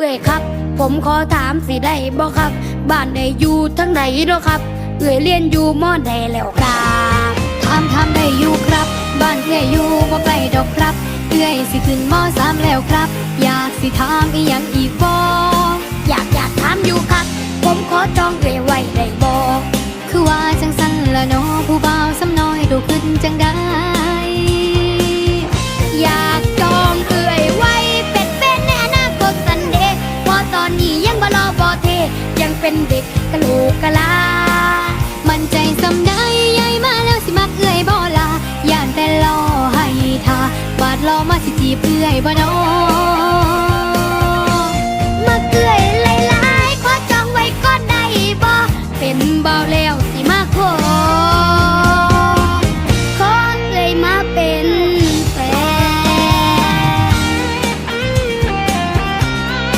เอ้ยครับ ผมขอถามสิได้บ่ครับ บ้านได้อยู่ทั้งไหนเนาะครับ เอ้ยเรียนอยู่มอใดแล้วครับถามถามได้อยู่ครับ บ้านเอื้อยอยู่บ่ไกลดอกครับ เอื้อยสิขึ้นมอสามแล้วครับ อยากสิถามอีหยังอีกบ่อยากอยากถามอยู่ครับ ผมขอจองเอ้ยไว้ได้บ่คือว่าจังสันละเนาะผู้บ่าวสำน้อยดูขึ้นจังได้ เป็นเด็กกะโหลกกะลา มันใจสำได้ใหยมาแล้วสิมาเอื้อยบ่ลาย่านแต่ล่อให้ทาบาดล่อมาสิจีเพื่อยบ่นอมาเกื่ยหลายๆขอจองไว้ก่อนไดบ่เป็นเบาเลว